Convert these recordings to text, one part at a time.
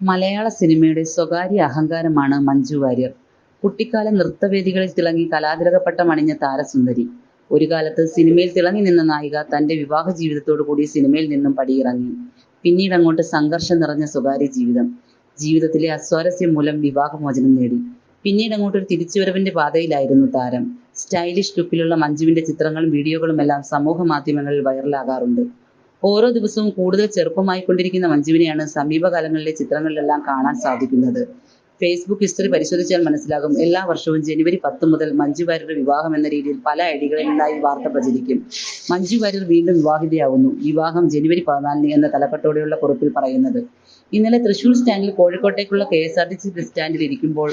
മലയാള സിനിമയുടെ സ്വകാര്യ അഹങ്കാരമാണ് മഞ്ജു വാര്യർ. കുട്ടിക്കാലം നൃത്തവേദികളിൽ തിളങ്ങി കലാതിലകപ്പട്ടമണിഞ്ഞ താരസുന്ദരി. ഒരു കാലത്ത് സിനിമയിൽ തിളങ്ങി നിന്ന നായിക തന്റെ വിവാഹ ജീവിതത്തോടു കൂടി സിനിമയിൽ നിന്നും പടിയിറങ്ങി. പിന്നീട് അങ്ങോട്ട് സംഘർഷം നിറഞ്ഞ സ്വകാര്യ ജീവിതം. ജീവിതത്തിലെ അസ്വാരസ്യം മൂലം വിവാഹമോചനം നേടി. പിന്നീട് അങ്ങോട്ട് ഒരു തിരിച്ചുവരവിന്റെ പാതയിലായിരുന്നു താരം. സ്റ്റൈലിഷ് ലുക്കിലുള്ള മഞ്ജുവിന്റെ ചിത്രങ്ങളും വീഡിയോകളും എല്ലാം വീഡിയോകളുമെല്ലാം സമൂഹമാധ്യമങ്ങളിൽ വൈറലാകാറുണ്ട്. ഓരോ ദിവസവും കൂടുതൽ ചെറുപ്പമായിക്കൊണ്ടിരിക്കുന്ന മഞ്ജുവിനെയാണ് സമീപകാലങ്ങളിലെ ചിത്രങ്ങളിലെല്ലാം കാണാൻ സാധിക്കുന്നത്. ഫേസ്ബുക്ക് ഹിസ്റ്ററി പരിശോധിച്ചാൽ മനസ്സിലാകും എല്ലാ വർഷവും ജനുവരി പത്ത് മുതൽ മഞ്ജു വാര്യരുടെ വിവാഹം എന്ന രീതിയിൽ പല ഐഡികളിലായി വാർത്ത പ്രചരിക്കും. മഞ്ജു വാര്യർ വീണ്ടും വിവാഹിതയാവുന്നു. വിവാഹം ജനുവരി പതിനാലിന് എന്ന തലക്കെട്ടോടെയുള്ള കുറിപ്പിൽ പറയുന്നത്. ഇന്നലെ തൃശൂർ സ്റ്റാൻഡിൽ കോഴിക്കോട്ടേക്കുള്ള K S R KSRTC bus സ്റ്റാൻഡിൽ ഇരിക്കുമ്പോൾ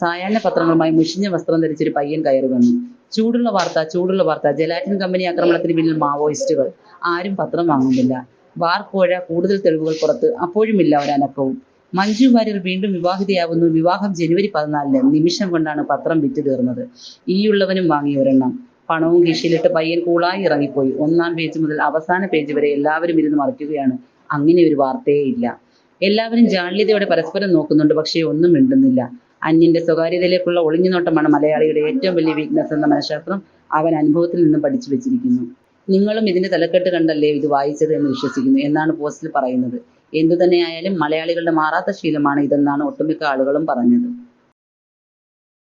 സായാഹ്ന പത്രങ്ങളുമായി മുഷിഞ്ഞ വസ്ത്രം ധരിച്ചൊരു പയ്യൻ കയറി വന്നു. ചൂടുള്ള വാർത്ത ചൂടുള്ള വാർത്ത ജലാറ്റിൻ കമ്പനി ആക്രമണത്തിന് പിന്നിൽ മാവോയിസ്റ്റുകൾ. ആരും പത്രം വാങ്ങുന്നില്ല. വാർക്കോഴ കോഴ കൂടുതൽ തെളിവുകൾ പുറത്ത്. അപ്പോഴുമില്ല ഒരനക്കവും. മഞ്ജു വാര്യർ വീണ്ടും വിവാഹിതയാവുന്നു വിവാഹം ജനുവരി പതിനാലിന് നിമിഷം കൊണ്ടാണ് പത്രം വിറ്റ് തീർന്നത്. ഈയുള്ളവനും വാങ്ങി ഒരെണ്ണം. പണവും കീശയിലിട്ട് പയ്യൻ കൂളായി ഇറങ്ങിപ്പോയി. ഒന്നാം പേജ് മുതൽ അവസാന പേജ് വരെ എല്ലാവരും ഇരുന്ന് മറിക്കുകയാണ്. അങ്ങനെ ഒരു വാർത്തയേ ഇല്ല എല്ലാവരും ജാള്യതയോടെ പരസ്പരം നോക്കുന്നുണ്ട് പക്ഷേ ഒന്നും മിണ്ടുന്നില്ല. അന്യന്റെ സ്വകാര്യതയിലേക്കുള്ള ഒളിഞ്ഞുനോട്ടമാണ് മലയാളിയുടെ ഏറ്റവും വലിയ വീക്ക്നെസ് എന്ന മനഃശാസ്ത്രം അവൻ അനുഭവത്തിൽ നിന്നും പഠിച്ചു വെച്ചിരിക്കുന്നു. നിങ്ങളും ഇതിന്റെ തലക്കെട്ട് കണ്ടല്ലേ ഇത് വായിച്ചത് എന്ന് വിശ്വസിക്കുന്നു എന്നാണ് പോസ്റ്റിൽ പറയുന്നത്. എന്തു തന്നെയായാലും മലയാളികളുടെ മാറാത്ത ശീലമാണ് ഇതെന്നാണ് ഒട്ടുമിക്ക ആളുകളും പറഞ്ഞത്.